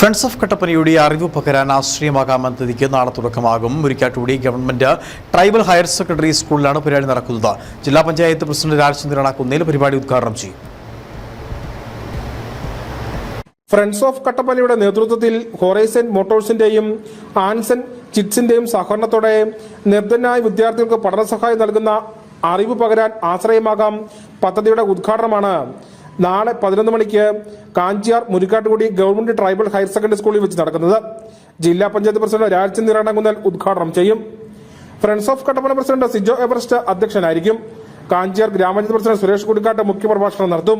Friends of കട്ടപ്പനയുടെ അറിവ് പകരാൻ ആശ്രയമാകാം പദ്ധതിക്ക് നാളെ തുടക്കമാകും. Murikkattukudi government tribal higher secondary സ്കൂളിലാണ് പരിപാടി നടക്കുന്നത്. ജില്ലാ പഞ്ചായത്ത് പ്രസിഡന്റ് രാജചന്ദ്രൻ കുന്നേൽ പരിപാടി ഉദ്ഘാടനം ചെയ്യും. ഫ്രണ്ട്സ് ഓഫ് കട്ടപ്പനയുടെ നേതൃത്വത്തിൽ ഹോറൈസൻ മോട്ടോഴ്സിന്റെയും ആൻസൻ ചിറ്റ്സിന്റെയും സഹകരണത്തോടെ നിർദ്ധനായ വിദ്യാർത്ഥികൾക്ക് പഠന സഹായം നൽകുന്ന അറിവ് പകരാൻ ആശ്രയമാകാം പദ്ധതിയുടെ ഉദ്ഘാടനമാണ്. നാളെ പതിനൊന്ന് മണിക്ക് Kanchiyar Murikkattukudi government tribal higher secondary സ്കൂളിൽ വെച്ച് നടക്കുന്നത്. ജില്ലാ പഞ്ചായത്ത് പ്രസിഡന്റ് രാജചന്ദ്ര ഇറങ്ങുന്നൽ ഉദ്ഘാടനം ചെയ്യും. Friends of Kattappana president Sijo Everest അധ്യക്ഷനായിരിക്കും. കാഞ്ചിയാർ ഗ്രാമപഞ്ചായത്ത് പ്രസിഡന്റ് സുരേഷ് കുടിക്കാട്ട് മുഖ്യപ്രഭാഷണം നടത്തും.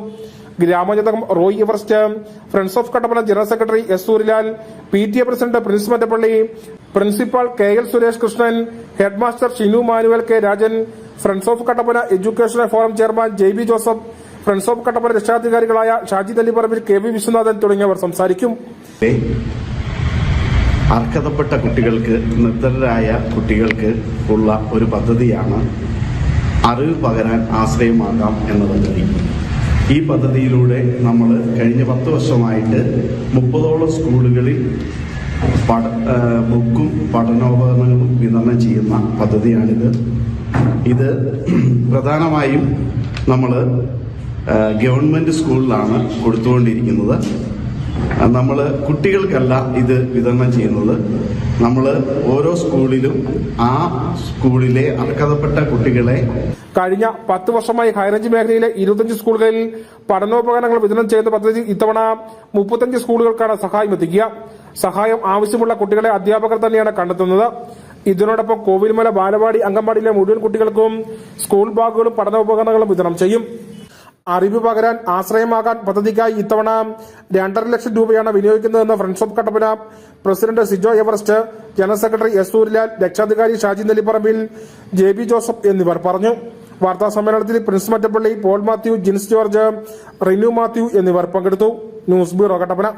Grama panchayat Roy Everest friends of Kattappana general secretary S Suryalal P T A president Prince Mattappally principal K L Suresh Krishnan headmaster Shinu Manuel K Rajan friends of Kattappana education forum chairman J B Joseph friends of Kattappana രക്ഷാധികാരികളായ Shaji Thallipparambil K V Viswanathan തുടങ്ങിയവർ സംസാരിക്കും. അർഹതപ്പെട്ട കുട്ടികൾക്ക് നിർദ്ധരായ കുട്ടികൾക്ക് ഉള്ള ഒരു പദ്ധതിയാണ് അറിവ് പകരാൻ ആശ്രയമാകാം എന്ന പദ്ധതി ഈ പദ്ധതിയിലൂടെ നമ്മൾ കഴിഞ്ഞ പത്ത് വർഷമായിട്ട് മുപ്പതോളം സ്കൂളുകളിൽ പഠ ബുക്കും പഠനോപകരണങ്ങളും വിതരണം ചെയ്യുന്ന പദ്ധതിയാണിത്. ഇത് പ്രധാനമായും നമ്മൾ ഗവൺമെന്റ് സ്കൂളിലാണ് കൊടുത്തുകൊണ്ടിരിക്കുന്നത്. നമ്മൾ കുട്ടികൾക്കല്ല ഇത് വിതരണം ചെയ്യുന്നത്. നമ്മൾ ഓരോ സ്കൂളിലും ആ സ്കൂളിലെ അർഹതപ്പെട്ട കുട്ടികളെ കഴിഞ്ഞ പത്ത് വർഷമായി ഹൈറേഞ്ച് മേഖലയിലെ ഇരുപത്തഞ്ച് സ്കൂളുകളിൽ പഠനോപകരണങ്ങൾ വിതരണം ചെയ്യുന്ന പദ്ധതി ഇത്തവണ മുപ്പത്തഞ്ച് സ്കൂളുകൾക്കാണ് സഹായം എത്തിക്കുക. സഹായം ആവശ്യമുള്ള കുട്ടികളെ അധ്യാപകർ തന്നെയാണ് കണ്ടെത്തുന്നത്. ഇതിനോടൊപ്പം കോവിൽമല ബാലവാടി അംഗൻവാടിയിലെ മുഴുവൻ കുട്ടികൾക്കും സ്കൂൾ ബാഗുകളും പഠനോപകരണങ്ങളും വിതരണം ചെയ്യും. അറിവ് പകരാൻ ആശ്രയമാകാൻ പദ്ധതിക്കായി ഇത്തവണ രണ്ടര ലക്ഷം രൂപയാണ് വിനിയോഗിക്കുന്നതെന്ന് friends of Kattappana president Sijo Everest general secretary S Suryalal രക്ഷാധികാരി Shaji Nellipparambil J B Joseph എന്നിവർ പറഞ്ഞു. വാർത്താ സമ്മേളനത്തിൽ Prince Mattappally Paul Mathew Jins George Rinu Mathew എന്നിവർ പങ്കെടുത്തു. News bureau Kattappana.